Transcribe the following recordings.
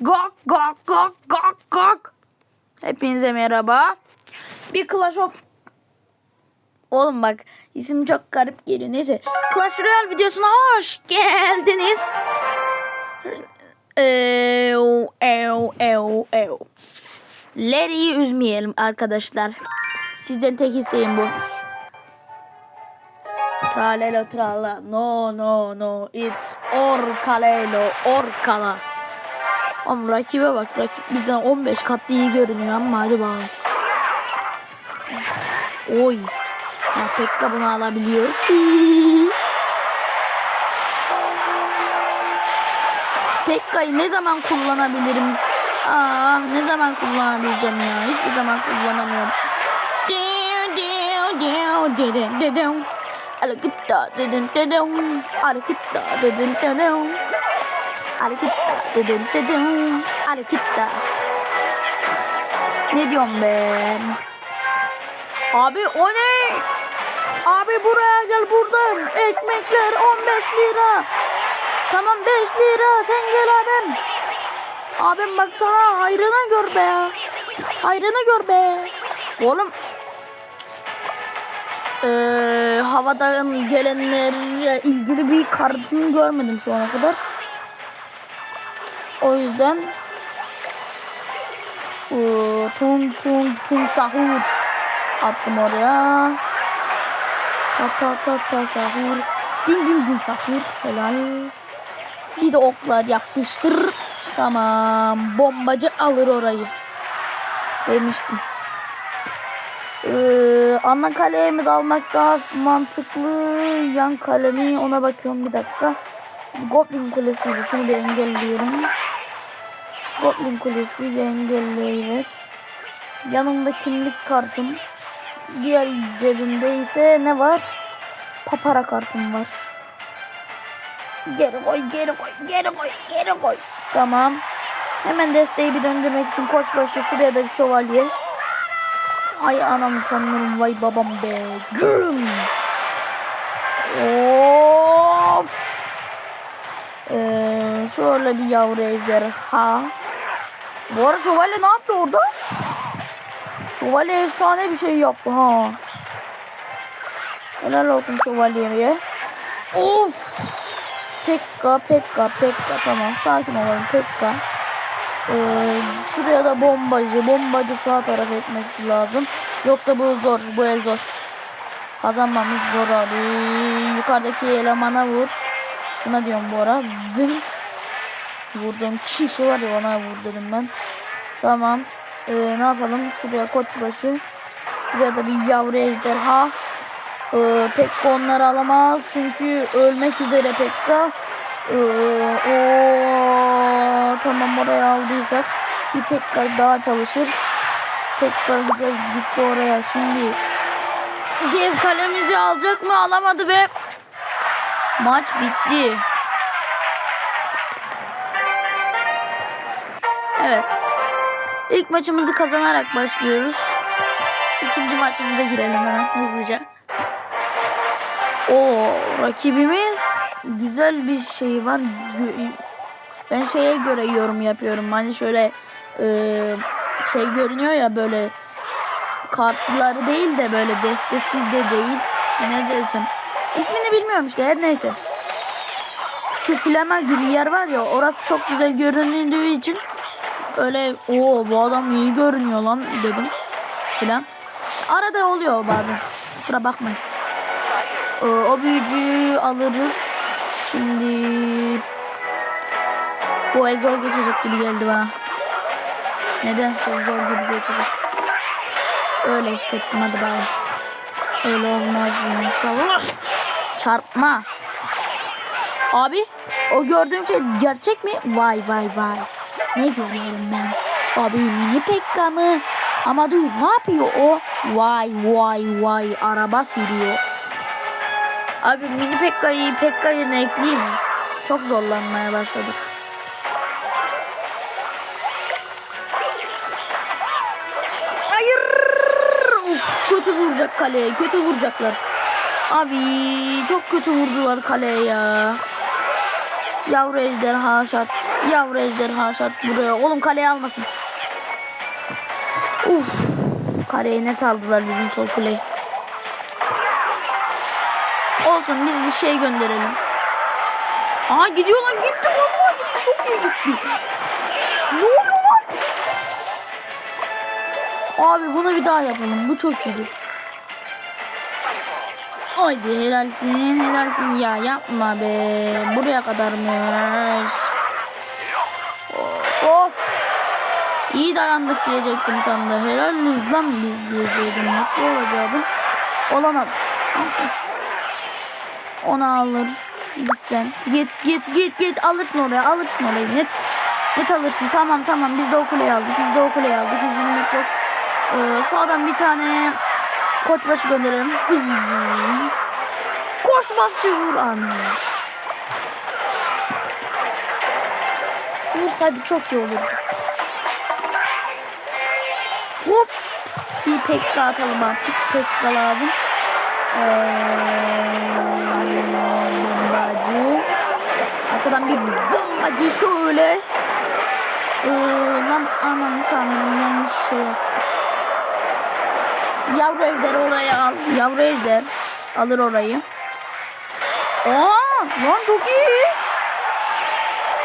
Gok gok gok gok gok. Hepinize merhaba. Bir Clash of... Oğlum bak isim çok garip geliyor. Neyse. Clash Royale videosuna hoş geldiniz. Ev, ev, ev, ev. Larry'i üzmeyelim arkadaşlar. Sizden tek isteğim bu. Tralelo trala. No no no. It's orkalelo. Orkala. Ama rakibe bak. Rakip bizden 15 kat iyi görünüyor ama hadi bakalım. Oy. Ya Pekka bunu alabiliyor. Pekka'yı ne zaman kullanabilirim? Ah ne zaman kullanabileceğim ya? Hiçbir zaman kullanamıyorum. Diu, diu. Hareketler dedin dedin. Hareketler dedin dedin. Hareketler dedin dedin. Hareketler. Ne diyorum ben? Abi o ne? Abi buraya gel buradan. Ekmekler 15 lira. Tamam 5 lira sen gel abim. Abim baksana hayrına gör be. Hayrına gör be. Oğlum ee, havadan gelenlerle ilgili bir kartını görmedim şu ana kadar. O yüzden ee, tun tun tun sahur attım oraya. Ta ta ta ta sahur. Din din din sahur. Helal. Bir de oklar yapıştır. Tamam. Bombacı alır orayı. Demiştim. Ee, ana kaleye mi dalmak daha mantıklı? Yan kale mi? Ona bakıyorum bir dakika. Goblin Kulesi'ydi. Şunu bir engelliyorum. Goblin Kulesi bir engelleyiver. Yanımda kimlik kartım. Diğer cebimde ise ne var? Papara kartım var. Geri koy, geri koy, geri koy, geri koy. Tamam. Hemen desteği bir döndürmek için koçbaşı şuraya da bir şövalye. Ay anam tanrım vay babam be. Güm. Of. Ee, şöyle bir yavru ejderha. Bu arada şövalye ne yaptı orada? Şövalye efsane bir şey yaptı ha. Helal olsun şövalyeye. Of. Pekka, Pekka, Pekka. Tamam sakin olalım Pekka. Ee, şuraya da bombacı. Bombacı sağ taraf etmesi lazım. Yoksa bu zor. Bu el zor. Kazanmamız zor abi. Yukarıdaki elemana vur. Şuna diyorum bu ara. Zın. Vurduğum kişi var ya ona vur ben. Tamam. Ee, ne yapalım? Şuraya koçbaşı. Şuraya da bir yavru ejderha. Ee, Pekka onları alamaz. Çünkü ölmek üzere Pekka. Ee, o tamam oraya aldıysak bir Pekka daha çalışır. Pekka güzel gitti oraya. Şimdi dev kalemizi alacak mı? Alamadı ve maç bitti. Evet. İlk maçımızı kazanarak başlıyoruz. İkinci maçımıza girelim hemen hızlıca. O rakibimiz güzel bir şey var. Ben şeye göre yorum yapıyorum. Hani şöyle e, şey görünüyor ya böyle kartları değil de böyle destesi de değil. Ne desem. İsmini bilmiyorum işte her neyse. Küçük filama gibi yer var ya orası çok güzel göründüğü için öyle o bu adam iyi görünüyor lan dedim filan. Arada oluyor bazen. Kusura bakmayın. Ee, o büyücüyü alırız. Şimdi bu el zor geçecek gibi geldi bana. Nedense zor gibi geçecek. Öyle hissettim hadi bakalım. Öyle olmaz inşallah. Çarpma. Abi o gördüğüm şey gerçek mi? Vay vay vay. Ne görüyorum ben? Abi mini Pekka mı? Ama dur ne yapıyor o? Vay vay vay araba sürüyor. Abi mini Pekka'yı Pekka yerine ekleyeyim mi? Çok zorlanmaya başladık. Hayır! Of, kötü vuracak kaleye. Kötü vuracaklar. Abi çok kötü vurdular kaleye ya. Yavru ejderha şart. Yavru ejderha şart buraya. Oğlum kaleye almasın. Uf. Kaleye net aldılar bizim sol kuleyi. Olsun biz bir şey gönderelim. Aa gidiyor lan gitti vallahi gitti çok iyi gitti. Ne oluyor lan? Abi bunu bir daha yapalım. Bu çok iyiydi. Haydi helalsin helalsin ya yapma be. Buraya kadarmış. Of. of. İyi dayandık diyecektim tam da. Helaliz lan biz diyecektim. Mutlu olacaktım. Olamadım. Neyse. Onu alır. Git sen. Git git git git. Alırsın oraya alırsın orayı. Net. Net alırsın. Tamam tamam biz de o kuleyi aldık. Biz de o kuleyi aldık. Üzülmek yok. Ee, sağdan bir tane koçbaşı gönderelim. Hızzz. Koşbaşı vur anne. Vursaydı çok iyi olurdu. Hop. Bir pekka atalım artık. Pekka lazım. Ee, bombacı. Arkadan bir bombacı şöyle. Ee, lan anam tanrım yanlış şey yaptım. Yavru ejder oraya al. Yavru ejder. Alır orayı. Aa, lan çok iyi.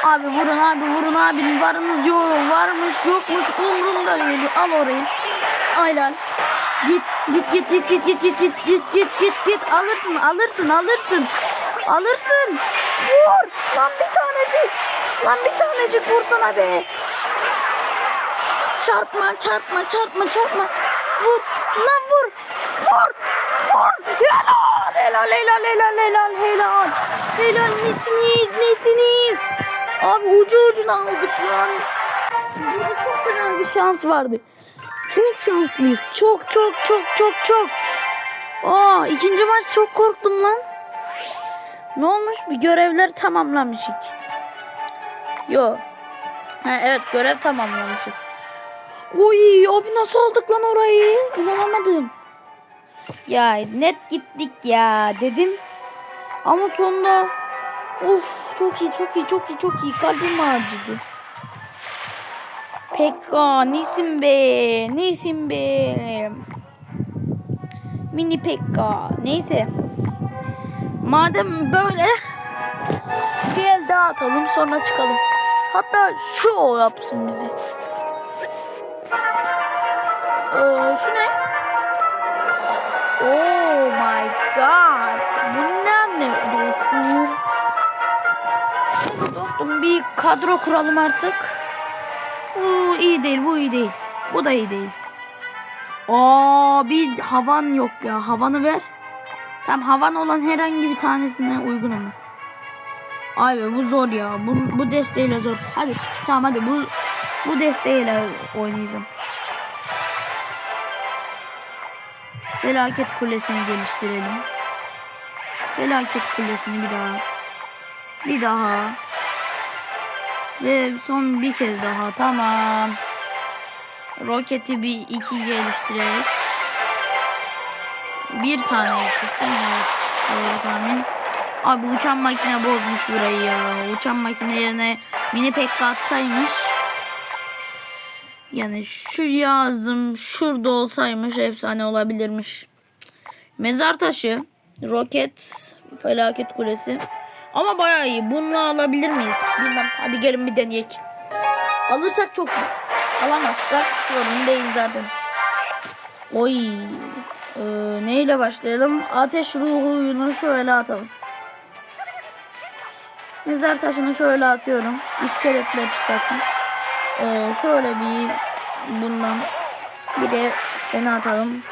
Abi vurun abi vurun abi. Varınız yok. Varmış yokmuş. Umrumda değil. Al orayı. Aylan. Git git git git git git git git git git git git alırsın alırsın alırsın alırsın vur lan bir tanecik lan bir tanecik vursana be çarpma çarpma çarpma çarpma vur lan vur vur vur helal helal helal helal helal helal helal nesiniz nesiniz abi ucu ucuna aldık lan burada çok fena bir şans vardı çok şanslıyız. Çok çok çok çok çok. Aa ikinci maç çok korktum lan. Ne olmuş? Bir görevler tamamlamışık. Yo. Ha, evet görev tamamlamışız. Oy abi nasıl aldık lan orayı? İnanamadım. Ya net gittik ya dedim. Ama sonunda of çok iyi çok iyi çok iyi çok iyi kalbim acıdı. Pekka nesin be? Nesin be? Mini Pekka. Neyse. Madem böyle bir el daha atalım sonra çıkalım. Hatta şu o yapsın bizi. Ee, şu ne? Oh my god. Bu ne dostum? Dostum bir kadro kuralım artık. Bu iyi değil, bu iyi değil. Bu da iyi değil. Aa bir havan yok ya. Havanı ver. Tam havan olan herhangi bir tanesine uygun ama. Ay be bu zor ya. Bu, bu desteğiyle zor. Hadi tamam hadi bu bu desteğiyle oynayacağım. Felaket kulesini geliştirelim. Felaket kulesini bir daha. Bir daha. Ve son bir kez daha tamam. Roketi bir iki geliştirerek. Bir tane eksik değil? Evet. Doğru tahmin. Abi uçan makine bozmuş burayı ya. Uçan makine yerine mini pekka atsaymış. Yani şu yazdım şurada olsaymış efsane olabilirmiş. Mezar taşı, roket, felaket kulesi. Ama bayağı iyi. Bunu alabilir miyiz? Bilmem. Hadi gelin bir deneyek. Alırsak çok iyi. Alamazsak sorun değil zaten. Oy. Ee, neyle başlayalım? Ateş ruhunu şöyle atalım. Mezar taşını şöyle atıyorum. İskeletler çıkarsın. Ee, şöyle bir bundan bir de seni atalım.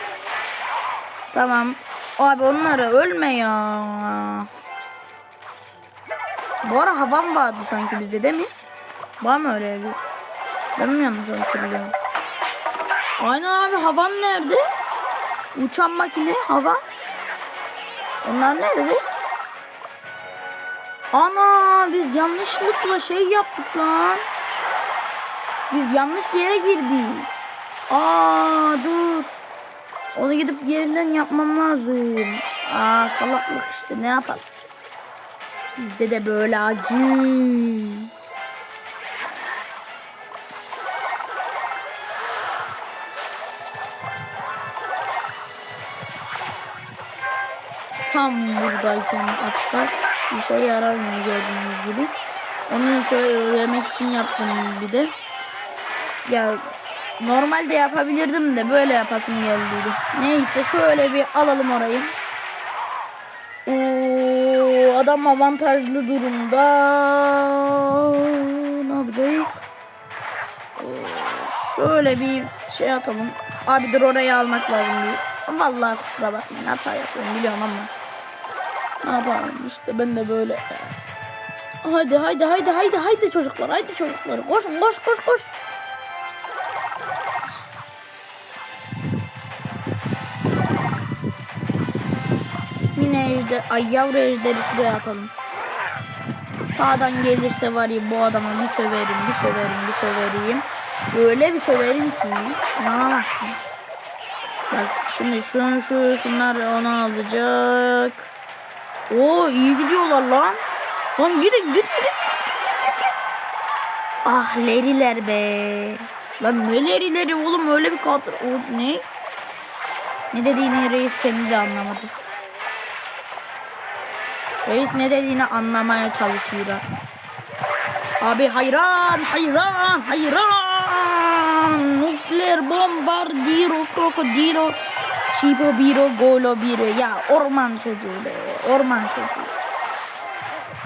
Tamam. Abi onlara ölme ya. Bu ara havan vardı sanki bizde değil mi? Var mı öyle bir? Ben mi yanlış hatırlıyorum? Aynen abi havan nerede? Uçan makine hava. Onlar nerede? Ana biz yanlışlıkla şey yaptık lan. Biz yanlış yere girdik. Aa dur. Onu gidip yeniden yapmam lazım. Aa salaklık işte ne yapalım. Bizde de böyle acı. Tam buradayken atsak bir şey yaramıyor gördüğünüz gibi. Onu söylemek için yaptım bir de. Ya normalde yapabilirdim de böyle yapasım geldiydi. Neyse şöyle bir alalım orayı. Oo, adam avantajlı durumda. Ne yapacağız? Şöyle bir şey atalım. Abi dur orayı almak lazım bir. Vallahi kusura bakmayın hata yapıyorum biliyorum ama. Ne yapalım işte ben de böyle. Haydi haydi haydi haydi haydi çocuklar haydi çocuklar koşun koş koş koş. Ejder, ay yavru ejderi şuraya atalım. Sağdan gelirse var ya bu adama bir söverim, bir söverim, bir söverim. Öyle bir söverim ki inanamazsınız. Bak şimdi şu şu şunlar onu alacak. Oo iyi gidiyorlar lan. Lan gidin gidin gidin gidin gidin. gidin. Ah leriler be. Lan ne lerileri oğlum öyle bir kadro. O ne? Ne dediğini reis kendi de anlamadı. Reis ne dediğini anlamaya çalışıyor. Abi hayran, hayran, hayran. Nukleer bombardiro, krokodilo, şipo biro, golo biro. Ya orman çocuğu be, orman çocuğu.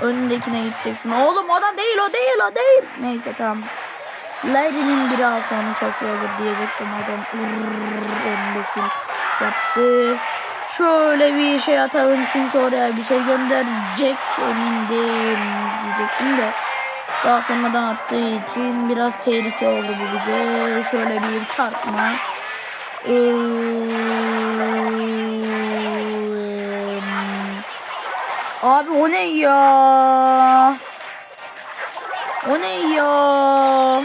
Öndekine gideceksin. Oğlum o da değil, o değil, o değil. Neyse tamam. Larry'nin biri alsa onu çok iyi diyecektim adam. Urrr, embesil yaptı. Şöyle bir şey atalım çünkü oraya bir şey gönderecek emindim diyecektim de. Daha sonradan attığı için biraz tehlike oldu bu bize. Şöyle bir çarpma. Ee, Abi o ne ya? O ne ya?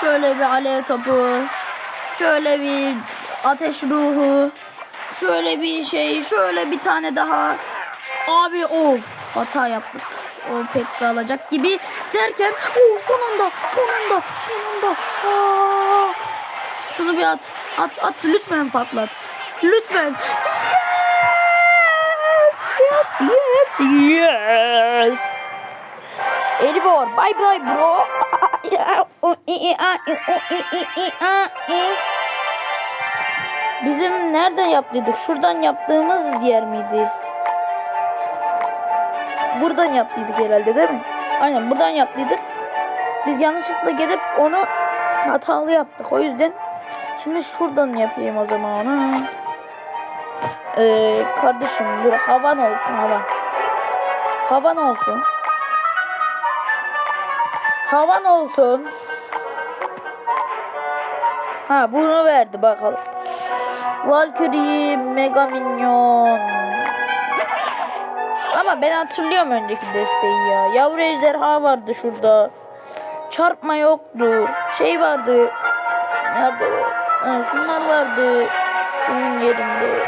Şöyle bir alev topu. Şöyle bir ateş ruhu. Şöyle bir şey. Şöyle bir tane daha. Abi of hata yaptık. O pek alacak gibi derken oh, son anda son anda son anda. Aa, şunu bir at. At at lütfen patlat. Lütfen. Yes yes yes yes. Elibor bye bye bro. Bizim nereden yaptıydık? Şuradan yaptığımız yer miydi? Buradan yaptıydık herhalde değil mi? Aynen buradan yaptıydık. Biz yanlışlıkla gidip onu hatalı yaptık. O yüzden şimdi şuradan yapayım o zaman onu. Ee, kardeşim dur havan olsun havan. Havan olsun. Havan olsun. Ha bunu verdi bakalım. Valkyrie Mega Minyon. Ama ben hatırlıyorum önceki desteği ya. Yavru ejderha vardı şurada. Çarpma yoktu. Şey vardı. Nerede o? Ha, şunlar vardı. Şunun yerinde.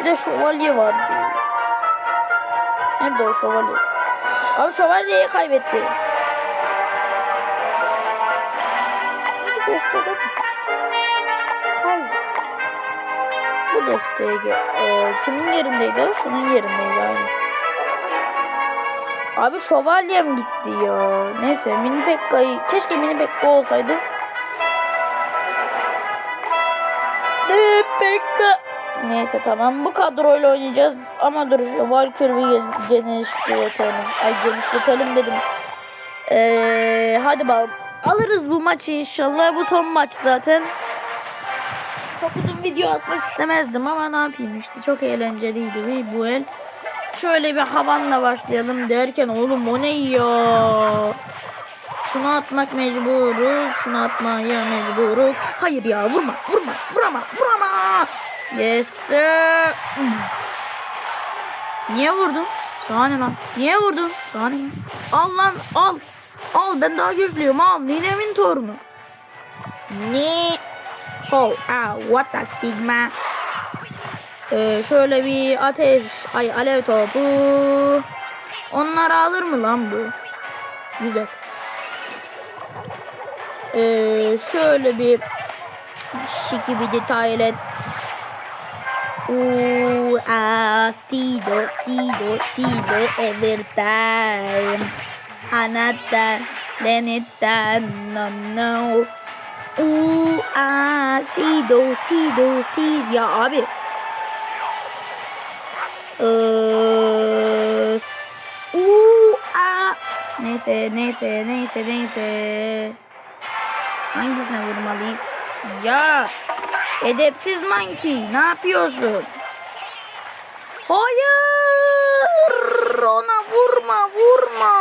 Bir de şövalye vardı. Nerede o şövalye? Abi şövalyeyi kaybetti. Gel. Ee, kimin yerindeydi o? Şunun yerindeydi aynı. Abi şövalyem gitti ya. Neyse mini pekka'yı keşke mini pekka olsaydı. Mini pekka. Neyse tamam bu kadroyla oynayacağız ama dur Valkyrie'yi gel- genişletelim. Ay genişletelim dedim. Ee, hadi bakalım. Alırız bu maçı inşallah. Bu son maç zaten. Video atmak istemezdim ama ne yapayım işte. Çok eğlenceliydi bu- bu el. Şöyle bir havanla başlayalım derken oğlum o ne ya? Şunu atmak mecburuz. Şunu atmaya mecburuz. Hayır ya vurma vurma vurama vurama. Yes sir. Niye vurdun? Sana ne lan? Niye vurdun? Sana ne? Al lan al. Al ben daha güçlüyüm al. Ninemin torunu. Ne? Oh, ah, what a sigma. Ee, şöyle bir ateş, ay alev topu. Onları alır mı lan bu? Güzel. Ee, şöyle bir şikibidi toilet. Ooh, ah, sido, sido, sido, every time. Anata, lenita, no, no. Ooh, ah, sido, sido, sido. Ya abi. Ee, Uuu aa. Neyse neyse neyse neyse. Hangisine vurmalıyım? Ya edepsiz monkey ne yapıyorsun? Hayır ona vurma vurma.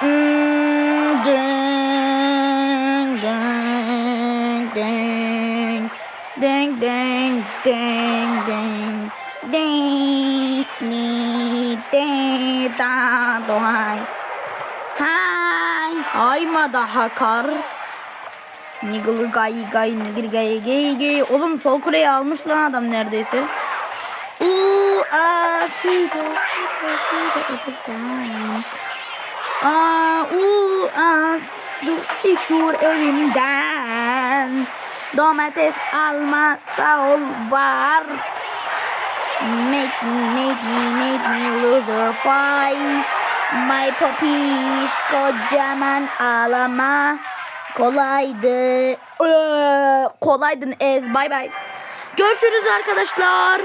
Hmm, ding ding ding ni de da doay hay hay ma daha kar Niggle gay gay niggle gay gay gay Oğlum sol kuleyi almış lan adam neredeyse Uuu a sido sido sido every time Aa uuu as du ikur evimden Domates alma sağ ol var. Make me, make me, make me loser fight. My popiş kocaman ağlama. Kolaydı. Ee, kolaydın ez. Bye bye. Görüşürüz arkadaşlar.